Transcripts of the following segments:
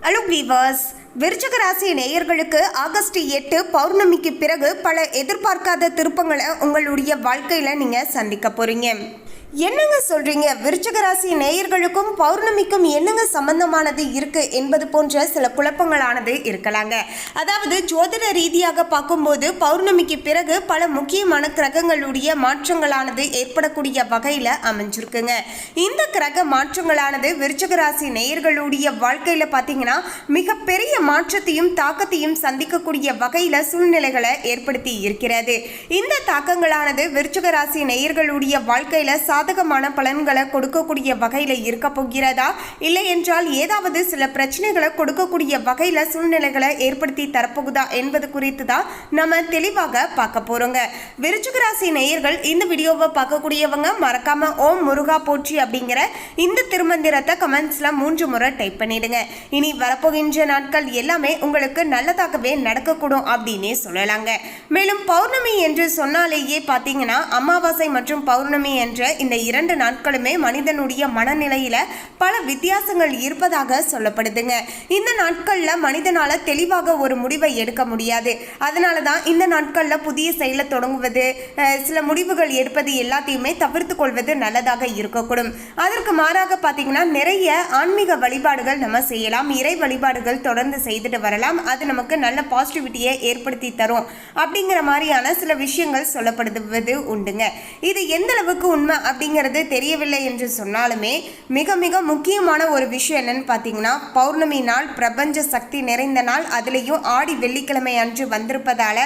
Hello viewers விருச்சக ராசி நேயர்களுக்கு August எட்டு பௌர்ணமிக்கு பிறகு பல எதிர்பார்க்காத திருப்பங்களை உங்களுடைய வாழ்க்கையில் நீங்கள் சந்திக்க போகிறீங்க என்னங்க சொல்றீங்க? விருச்சக ராசி நேயர்களுக்கும் பௌர்ணமிக்கும் என்னங்க சம்பந்தமானது இருக்கு? என்பது போன்ற சில குழப்பங்களானது இருக்கலாங்க. அதாவது ஜோதிட ரீதியாக பார்க்கும்போது பௌர்ணமிக்கு பிறகு பல முக்கியமான கிரகங்களுடைய மாற்றங்களானது ஏற்படக்கூடிய வகையில் அமைஞ்சிருக்குங்க. இந்த கிரக மாற்றங்களானது விருச்சக ராசி நேயர்களுடைய வாழ்க்கையில் பார்த்தீங்கன்னா மிகப்பெரிய மாற்றத்தையும் தாக்கத்தையும் சந்திக்கக்கூடிய வகையில் சூழ்நிலைகளை ஏற்படுத்தி இருக்கிறது. இந்த தாக்கங்களானது விருச்சக ராசி நேயர்களுடைய வாழ்க்கையில் சாதகமான பலன்களை கொடுக்கக்கூடிய வகையில் இருக்க போகிறதா? இல்லை என்றால் ஏதாவது சில பிரச்சனைகளை கொடுக்கக்கூடிய வகையில் சூழ்நிலைகளை ஏற்படுத்தி தரப்போகுதா என்பது குறித்து தான் நம்ம தெளிவாக பார்க்க போகிறோங்க விருச்சிக ராசி நேயர்கள் இந்த வீடியோவை பார்க்கக்கூடியவங்க மறக்காம ஓம் முருகா போற்றி அப்படிங்கிற இந்த திருமந்திரத்தை கமெண்ட்ஸில் மூன்று முறை டைப் பண்ணிடுங்க. இனி வரப்போகின்ற நாட்கள் எல்லாமே உங்களுக்கு நல்லதாகவே நடக்கக்கூடும் அப்படின்னே சொல்லலாங்க. மேலும் பௌர்ணமி என்று சொன்னாலேயே பார்த்தீங்கன்னா அமாவாசை மற்றும் பௌர்ணமி என்ற இந்த இரண்டு நாட்களுமே மனிதனுடைய மனநிலையில பல வித்தியாசங்கள் இருப்பதாக சொல்லப்படுதுங்க. இந்த நாட்கள்ல மனிதனால தெளிவாக ஒரு முடிவை எடுக்க முடியாது. அதனால தான் இந்த நாட்கள்ல புதிய செயலை தொடங்குவது சில முடிவுகள் எடுப்பது எல்லாத்தையுமே தவிர்த்து கொள்வது நல்லதாக இருக்கக்கூடும். அதற்கு மாறாக பார்த்தீங்கன்னா நிறைய ஆன்மீக வழிபாடுகள் நம்ம செய்யலாம். இறை வழிபாடுகள் தொடர்ந்து செய்துட்டு வரலாம். அது நமக்கு நல்ல பாசிட்டிவிட்டியை ஏற்படுத்தி தரும். அப்படிங்கிற மாதிரியான சில விஷயங்கள் சொல்லப்படுவது உண்டுங்க. இது எந்த அளவுக்கு உண்மை அப்படிங்கிறது தெரியவில்லை என்று சொன்னாலுமே மிக மிக முக்கியமான ஒரு விஷயம் என்னன்னு பார்த்தீங்கன்னா பௌர்ணமி நாள் பிரபஞ்ச சக்தி நிறைந்த நாள் அதுலேயும் ஆடி வெள்ளிக்கிழமை அன்று வந்திருப்பதால்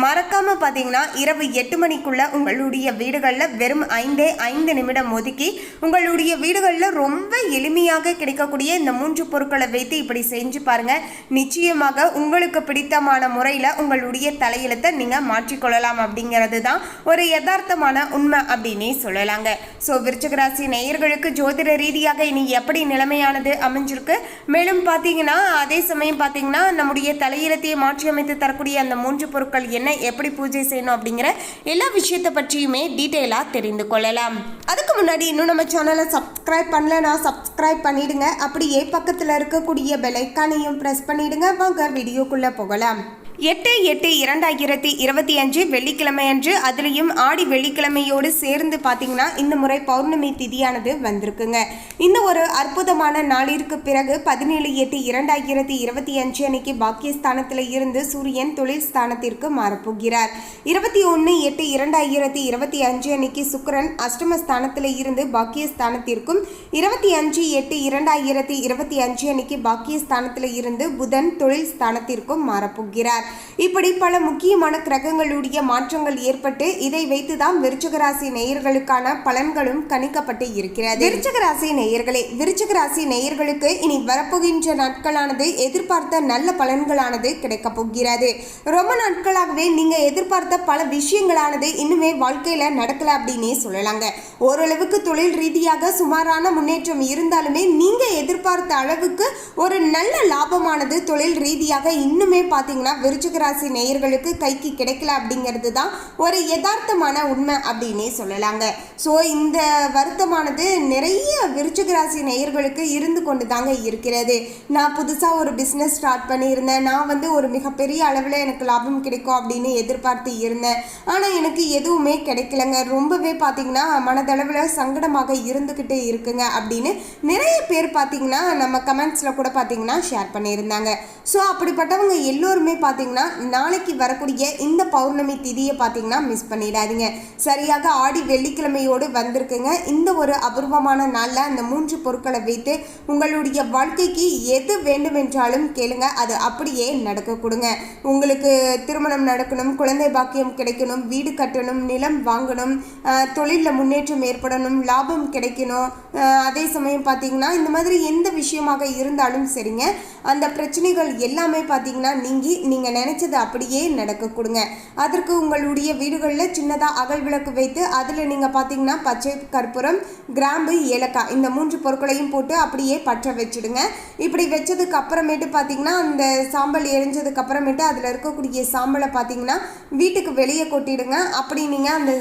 மறக்காமல் பார்த்தீங்கன்னா இரவு எட்டு மணிக்குள்ள உங்களுடைய வீடுகளில் வெறும் ஐந்தே ஐந்து நிமிடம் ஒதுக்கி உங்களுடைய வீடுகளில் ரொம்ப எளிமையாக கிடைக்கக்கூடிய இந்த மூன்று பொருட்களை வைத்து இப்படி செஞ்சு பாருங்கள் நிச்சயமாக உங்களுக்கு பிடித்தமான முறையில் உங்களுடைய தலையெழுத்தை நீங்கள் மாற்றிக்கொள்ளலாம் அப்படிங்கிறது தான் ஒரு யதார்த்தமான உண்மை அப்படின்னே சொல்லலாங்க. ஸோ விருச்சகராசி நேயர்களுக்கு ஜோதிட ரீதியாக இனி எப்படி நிலைமையானது அமைஞ்சிருக்கு? மேலும் பார்த்தீங்கன்னா அதே சமயம் பார்த்தீங்கன்னா நம்முடைய தலையிலத்தையே மாற்றி அமைத்து தரக்கூடிய அந்த மூன்று பொருட்கள் என்ன எப்படி பூஜை செய்யணும் அப்படிங்கிற எல்லா விஷயத்தை பற்றியுமே டீட்டெயிலாக தெரிந்து கொள்ளலாம். அதுக்கு முன்னாடி இன்னும் நம்ம சேனலை சப்ஸ்கிரைப் பண்ணலன்னா சப்ஸ்கிரைப் பண்ணிடுங்க. அப்படியே பக்கத்தில் இருக்கக்கூடிய பெல் ஐக்கானையும் ப்ரெஸ் பண்ணிடுங்க. வாங்க வீடியோக்குள்ளே போகலாம். எட்டு எட்டு இரண்டாயிரத்தி இருபத்தி அஞ்சு வெள்ளிக்கிழமை அன்று அதுலேயும் ஆடி வெள்ளிக்கிழமையோடு சேர்ந்து பார்த்தீங்கன்னா இந்த முறை பௌர்ணமி திதியானது வந்திருக்குங்க. இந்த ஒரு அற்புதமான நாளிற்கு பிறகு பதினேழு எட்டு இரண்டாயிரத்தி இருபத்தி அஞ்சு அன்னைக்கு பாக்கியஸ்தானத்தில் இருந்து சூரியன் தொழில் ஸ்தானத்திற்கு மாறப்போகிறார். இருபத்தி ஒன்று எட்டு இரண்டாயிரத்தி இருபத்தி அஞ்சு அன்னைக்கு சுக்கரன் அஷ்டமஸ்தானத்தில் இருந்து பாக்கியஸ்தானத்திற்கும் இருபத்தி அஞ்சு எட்டு இரண்டாயிரத்தி இருபத்தி அஞ்சு அன்னைக்கு பாக்கியஸ்தானத்தில் இருந்து புதன் தொழில் ஸ்தானத்திற்கும் மாறப்போகிறார். இப்படி பல முக்கியமான கிரகங்களுடைய மாற்றங்கள் ஏற்பட்டு இதை வைத்துதான் விருச்சகராசி நேயர்களுக்கான பலன்களும் கணிக்கப்பட்டு இருக்கிறது. விருச்சகராசி நேயர்களே விருச்சகராசி நேயர்களுக்கு இனி வரப்போகின்ற நாட்களானது எதிர்பார்த்த நல்ல பலன்களானது கிடைக்கப் போகிறது. ரொம்ப நாட்களாகவே நீங்க எதிர்பார்த்த பல விஷயங்களானது இன்னுமே வாழ்க்கையில நடக்கல அப்படின்னே சொல்லலாங்க. ஓரளவுக்கு தொழில் ரீதியாக சுமாரான முன்னேற்றம் இருந்தாலுமே நீங்க எதிர்பார்த்த அளவுக்கு ஒரு நல்ல லாபமானது தொழில் ரீதியாக இன்னுமே பார்த்தீங்கன்னா விருச்சிக ராசி நேயர்களுக்கு கைக்கு கிடைக்கல அப்படிங்கிறது தான் ஒரு யதார்த்தமான உண்மை அப்படின்னே சொல்லலாங்க. ஸோ இந்த வருத்தமானது நிறைய விருச்சிக ராசி நேயர்களுக்கு இருந்து கொண்டு தாங்க இருக்கிறது. நான் புதுசாக ஒரு பிஸ்னஸ் ஸ்டார்ட் பண்ணியிருந்தேன். நான் வந்து ஒரு மிகப்பெரிய அளவில் எனக்கு லாபம் கிடைக்கும் அப்படின்னு எதிர்பார்த்து இருந்தேன். ஆனால் எனக்கு எதுவுமே கிடைக்கலங்க. ரொம்பவே பார்த்தீங்கன்னா மனதளவில் சங்கடமாக இருந்துக்கிட்டே இருக்குங்க அப்படின்னு நிறைய பேர் பார்த்தீங்கன்னா நம்ம கமெண்ட்ஸில் கூட பார்த்தீங்கன்னா ஷேர் பண்ணியிருந்தாங்க. ஸோ அப்படிப்பட்டவங்க எல்லோருமே பார்த்தீங்கன்னா நாளைக்கு வரக்கூடிய இந்த பௌர்ணமி திதியை பார்த்தீங்கன்னா மிஸ் பண்ணிடாதீங்க. சரியாக ஆடி வெள்ளிக்கிழமையோடு வந்திருக்குங்க. இந்த ஒரு அபூர்வமான நாளில் அந்த மூன்று பொருட்களை வைத்து உங்களுடைய வாழ்க்கைக்கு எது வேண்டுமென்றாலும் கேளுங்க. அது அப்படியே நடக்க கொடுங்க. உங்களுக்கு திருமணம் நடக்கணும் குழந்தை பாக்கியம் கிடைக்கணும் வீடு கட்டணும் நிலம் வாங்கணும் தொழிலில் முன்னேற்றம் ஏற்படணும் லாபம் கிடைக்கணும். அதே சமயம் பார்த்தீங்கன்னா இந்த மாதிரி எந்த எந்த விஷயமாக இருந்தாலும் சரிங்க. அந்த பிரச்சனைகள் எல்லாமே பார்த்தீங்கன்னா நீங்கி நீங்கள் நினச்சது அப்படியே நடக்க கொடுங்க. அதற்கு உங்களுடைய வீடுகளில் சின்னதாக அகல் விளக்கு வைத்து அதில் நீங்கள் பார்த்தீங்கன்னா பச்சை கற்பூரம் கிராம்பு ஏலக்காய் இந்த மூன்று பொருட்களையும் போட்டு அப்படியே பற்ற வச்சுடுங்க. இப்படி வச்சதுக்கு அப்புறமேட்டு பார்த்தீங்கன்னா அந்த சாம்பல் எரிஞ்சதுக்கு அப்புறமேட்டு அதில் இருக்கக்கூடிய சாம்பலை பார்த்தீங்கன்னா வீட்டுக்கு வெளியே கொட்டிடுங்க. அப்படி நீங்கள் அந்த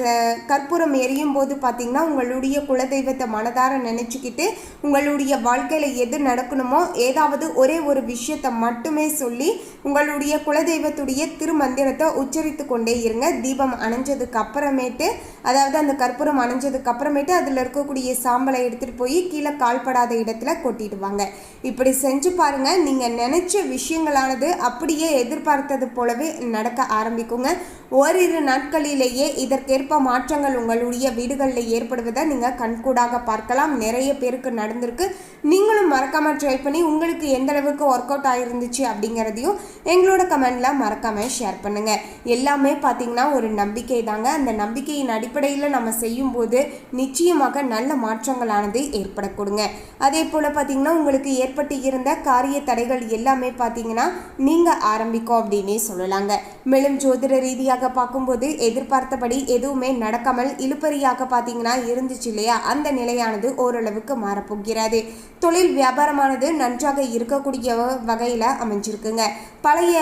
கற்பூரம் எரியும் போது பார்த்தீங்கன்னா உங்களுடைய குலதெய்வத்தை மனதார நினச்சிக்கிட்டு உங்களுடைய வாழ்க்கையில் எது நடக்கணுமோ ஏதாவது ஒரே ஒரு விஷயத்தை மட்டுமே சொல்லி உங்களுடைய குலதெய்வத்துடைய திருமந்திரத்தை உச்சரித்து கொண்டே இருங்க. தீபம் அணைஞ்சதுக்கு அப்புறமேட்டு அதாவது அந்த கற்பூரம் அணைஞ்சதுக்கு அப்புறமேட்டு அதில் இருக்கக்கூடிய சாம்பலை எடுத்துகிட்டு போய் கீழே கால்படாத இடத்துல கொட்டிடுவாங்க இப்படி செஞ்சு பாருங்க. நீங்கள் நினச்ச விஷயங்களானது அப்படியே எதிர்பார்த்தது போலவே நடக்க ஆரம்பிக்குங்க. ஓரிரு நாட்களிலேயே இதற்கேற்ப மாற்றங்கள் உங்களுடைய வீடுகளில் ஏற்படுவதை நீங்கள் கண்கூடாக பார்க்கலாம். நிறைய பேருக்கு நடந்திருக்கு. நீங்களும் மறக்காமல் ட்ரை பண்ணி உங்களுக்கு எந்த அளவுக்கு ஒர்க் அவுட் ஆகிருந்துச்சு அப்படிங்கிறதையும் எங்களோட கமெண்டில் மறக்காமல் ஷேர் பண்ணுங்கள் எல்லாமே பார்த்தீங்கன்னா ஒரு நம்பிக்கை தாங்க அந்த நம்பிக்கையின் அடிப்படையில் நம்ம செய்யும்போது நிச்சயமாக நல்ல மாற்றங்களானது ஏற்பட கொடுங்க. அதே போல் பார்த்தீங்கன்னா உங்களுக்கு ஏற்பட்டு இருந்த காரிய தடைகள் எல்லாமே பார்த்தீங்கன்னா நீங்கள் ஆரம்பிக்கும் அப்படின்னே சொல்லலாங்க. மேலும் ஜோதிட ரீதியாக பார்க்கும்போது எதிர்பார்த்தபடி எதுவுமே நடக்காமல் இழுப்பறியாக பார்த்தீங்கன்னா இருந்துச்சு இல்லையா? அந்த நிலையானது ஓரளவுக்கு மாறப்போகிறது. தொழில் வியாபாரமானது நன்றாக இருக்கக்கூடிய வகையில் அமைஞ்சிருக்குங்க. பழைய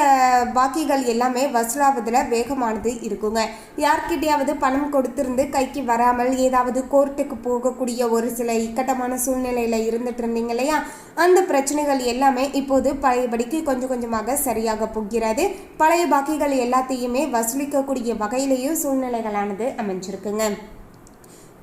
பாக்கிகள் எல்லாமே வசூலாவதில் வேகமானது இருக்குங்க. யார்கிட்டையாவது பணம் கொடுத்திருந்து கைக்கு வராமல் ஏதாவது கோர்ட்டுக்கு போகக்கூடிய ஒரு சில இக்கட்டமான சூழ்நிலையில் இருந்துட்டு இருந்தீங்க இல்லையா? அந்த பிரச்சனைகள் எல்லாமே இப்போது பழையபடிக்கு கொஞ்சம் கொஞ்சமாக சரியாக போகிறது. பழைய பாக்கிகள் எல்லாத்தையுமே வசூலிக்கக்கூடிய வகையிலேயும் சூழ்நிலைகளானது அமைஞ்சிருக்குங்க.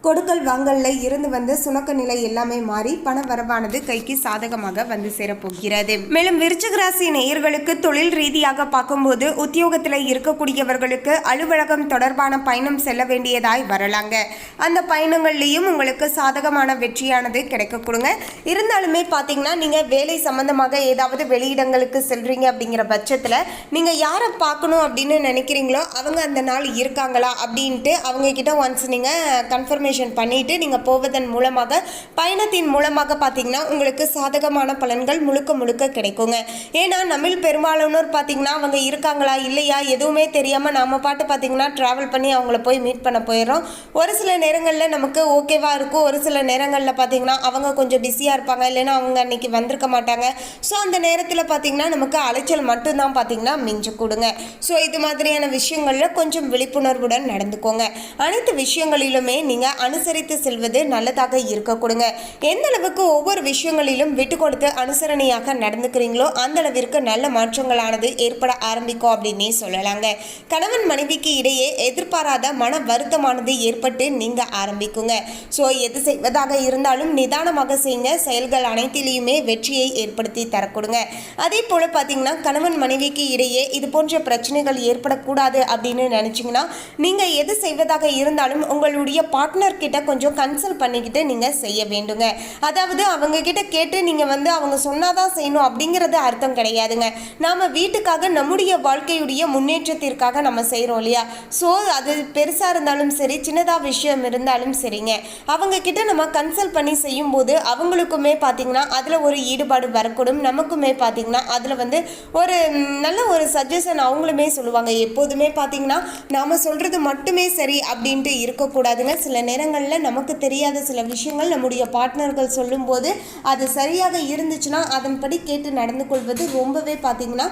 கொடுக்கல் வாங்கல்ல இருந்து வந்த சுணக்க நிலை எல்லாமே மாறி பண வரவானது கைக்கு சாதகமாக வந்து சேரப்போகிறது. மேலும் விருச்சிக ராசி நேயர்களுக்கு தொழில் ரீதியாக பார்க்கும்போது உத்தியோகத்தில் இருக்கக்கூடியவர்களுக்கு அலுவலகம் தொடர்பான பயணம் செல்ல வேண்டியதாய் வரலாங்க. அந்த பயணங்கள்லையும் உங்களுக்கு சாதகமான வெற்றியானது கிடைக்க கொடுங்க இருந்தாலுமே பார்த்தீங்கன்னா நீங்கள் வேலை சம்பந்தமாக ஏதாவது வெளியிடங்களுக்கு செல்றீங்க அப்படிங்கிற பட்சத்தில் நீங்கள் யாரை பார்க்கணும் அப்படின்னு நினைக்கிறீங்களோ அவங்க அந்த நாள் இருக்காங்களா அப்படின்ட்டு அவங்க கிட்ட ஒன்ஸ் நீங்கள் கன்ஃபர்மேஷன் பண்ணிட்டு நீங்கள் போவதன் மூலமாக பயணத்தின் மூலமாக பார்த்தீங்கன்னா உங்களுக்கு சாதகமான பலன்கள் முழுக்க முழுக்க கிடைக்குங்க. ஏன்னா நம்மில் பெரும்பாலானோர் பார்த்தீங்கன்னா அவங்க இருக்காங்களா இல்லையா எதுவுமே தெரியாமல் நம்ம பாட்டு பார்த்தீங்கன்னா ட்ராவல் பண்ணி அவங்கள போய் மீட் பண்ண போயிடுறோம். ஒரு சில நேரங்களில் நமக்கு ஓகேவாக இருக்கும். ஒரு சில நேரங்களில் பார்த்தீங்கன்னா அவங்க கொஞ்சம் பிஸியாக இருப்பாங்க. இல்லைன்னா அவங்க அன்னைக்கு வந்திருக்க மாட்டாங்க. ஸோ அந்த நேரத்தில் பார்த்தீங்கன்னா நமக்கு அலைச்சல் மட்டும்தான் பார்த்தீங்கன்னா மிஞ்சு கொடுங்க. ஸோ இது மாதிரியான விஷயங்களில் கொஞ்சம் விழிப்புணர்வுடன் நடந்துக்கோங்க. அனைத்து விஷயங்களிலுமே நீங்கள் அனுசரித்து செல்வது நல்லதாக இருக்க கொடுங்க. எந்த அளவுக்கு ஒவ்வொரு விஷயங்களிலும் விட்டு கொடுத்து அனுசரணையாக நடந்துக்கிறீங்களோ அந்த அளவிற்கு நல்ல மாற்றங்களானது ஏற்பட ஆரம்பிக்கும் அப்படின்னே சொல்லலாங்க. கணவன் மனைவிக்கு இடையே எதிர்பாராத மன வருத்தமானது ஏற்பட்டு நீங்க ஆரம்பிக்குங்க. ஸோ எது செய்வதாக இருந்தாலும் நிதானமாக செய்யுங்க செயல்கள் அனைத்திலையுமே வெற்றியை ஏற்படுத்தி தரக்கூடுங்க. அதே போல பார்த்தீங்கன்னா கணவன் மனைவிக்கு இடையே இது போன்ற பிரச்சனைகள் ஏற்படக்கூடாது அப்படின்னு நினச்சிங்கன்னா நீங்க எது செய்வதாக இருந்தாலும் உங்களுடைய பார்ட்னர் கிட்ட கொஞ்சம் கன்சல்ட் பண்ணிக்கிட்டு நீங்க செய்ய வேண்டுங்க. அதாவது அவங்க கிட்ட கேட்டு நீங்க வந்து அவங்க சொன்னாதான் செய்யணும் அப்படிங்கிறது அர்த்தம் கிடையாதுங்க. நாம வீட்டுக்காக நம்முடைய வாழ்க்கையுடைய முன்னேற்றத்திற்காக நம்ம செய்கிறோம் இல்லையா? ஸோ அது பெருசாக இருந்தாலும் சரி சின்னதாக விஷயம் இருந்தாலும் சரிங்க. அவங்க கிட்ட நம்ம கன்சல்ட் பண்ணி செய்யும்போது அவங்களுக்குமே பார்த்தீங்கன்னா அதில் ஒரு ஈடுபாடு வரக்கூடும். நமக்குமே பார்த்தீங்கன்னா அதில் வந்து ஒரு நல்ல ஒரு சஜஷன் அவங்களுமே சொல்லுவாங்க. எப்போதுமே பார்த்தீங்கன்னா நாம் சொல்கிறது மட்டுமே சரி அப்படின்ட்டு இருக்கக்கூடாதுங்க. சில நேரம் நேரங்களில் நமக்கு தெரியாத சில விஷயங்கள் நம்முடைய பார்ட்னர்கள் சொல்லும்போது அது சரியாக இருந்துச்சுன்னா அதன்படி கேட்டு நடந்து கொள்வது ரொம்பவே பார்த்தீங்கன்னா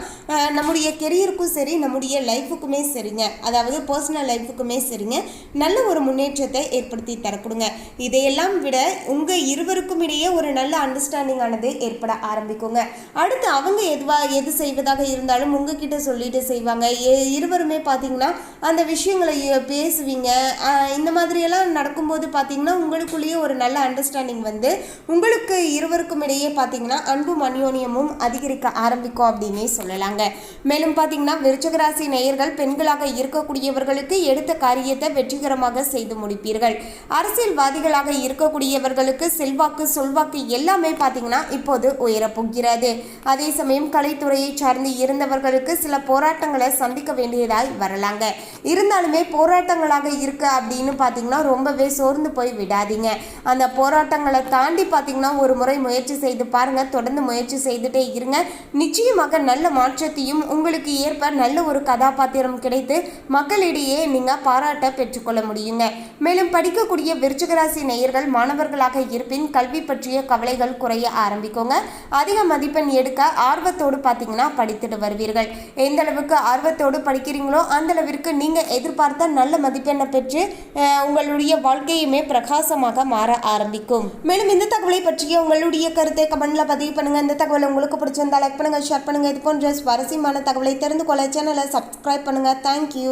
நம்முடைய கெரியருக்கும் சரி நம்முடைய லைஃபுக்குமே சரிங்க. அதாவது பர்சனல் லைஃபுக்குமே சரிங்க. நல்ல ஒரு முன்னேற்றத்தை ஏற்படுத்தி தரக்கூடுங்க. இதையெல்லாம் விட உங்கள் இருவருக்கும் இடையே ஒரு நல்ல அண்டர்ஸ்டாண்டிங் ஆனது ஏற்பட ஆரம்பிக்குங்க. அடுத்து அவங்க எதுவா எது செய்வதாக இருந்தாலும் உங்ககிட்ட சொல்லிட்டு செய்வாங்க. இருவருமே பார்த்தீங்கன்னா அந்த விஷயங்களை பேசுவீங்க. இந்த மாதிரியெல்லாம் நடக்கும்போது பார்த்தீங்கன்னா உங்களுக்குள்ளேயே ஒரு நல்ல அண்டர்ஸ்டாண்டிங் வந்து உங்களுக்கு இருவருக்கும் இடையே பார்த்தீங்கன்னா அன்பும் அந்யோன்யமும் அதிகரிக்க ஆரம்பிக்கும் அப்படின்னே சொல்லலாங்க. மேலும் பார்த்தீங்கன்னா விருச்சகராசி நேயர்கள் பெண்களாக இருக்கக்கூடியவர்களுக்கு எடுத்த காரியத்தை வெற்றிகரமாக செய்து முடிப்பீர்கள். அரசியல்வாதிகளாக இருக்கக்கூடியவர்களுக்கு செல்வாக்கு சொல்வாக்கு எல்லாமே பார்த்தீங்கன்னா இப்போது உயரப்போகிறது. அதே சமயம் கலைத்துறையை சார்ந்து இருந்தவர்களுக்கு சில போராட்டங்களை சந்திக்க வேண்டியதாய் வரலாங்க. இருந்தாலுமே போராட்டங்களாக இருக்கு அப்படின்னு பார்த்தீங்கன்னா ரொம்பவே ரொம்பவே சோர்ந்து போய் விடாதீங்க. அந்த போராட்டங்களை தாண்டி பார்த்தீங்கன்னா ஒரு முறை முயற்சி செய்து பாருங்க. தொடர்ந்து முயற்சி செய்துட்டே இருங்க. நிச்சயமாக நல்ல மாற்றத்தையும் உங்களுக்கு ஏற்ப நல்ல ஒரு கதாபாத்திரம் கிடைத்து மக்களிடையே நீங்கள் பாராட்ட பெற்றுக்கொள்ள முடியுங்க. மேலும் படிக்கக்கூடிய விருச்சிகராசி நேயர்கள் மாணவர்களாக இருப்பின் கல்வி பற்றிய கவலைகள் குறைய ஆரம்பிக்குங்க. அதிக மதிப்பெண் எடுக்க ஆர்வத்தோடு பார்த்தீங்கன்னா படித்துட்டு வருவீர்கள். எந்த அளவுக்கு ஆர்வத்தோடு படிக்கிறீங்களோ அந்த அளவிற்கு நீங்க எதிர்பார்த்த நல்ல மதிப்பெண்ணை பெற்று உங்களுடைய வாழ்க்கையுமே பிரகாசமாக மாற ஆரம்பிக்கும். மேலும் இந்த தகவலை பற்றிய உங்களுடைய கருத்தை கமெண்ட்ல பதிவு பண்ணுங்க. இந்த தகவல் உங்களுக்கு பிடிச்சிருந்தா லைக் பண்ணுங்க ஷேர் பண்ணுங்க. இது போன்ற சுவாரஸ்யமான தகவலை தெரிந்து கொள்ள சேனலை சப்ஸ்கிரைப் பண்ணுங்க. தேங்க்யூ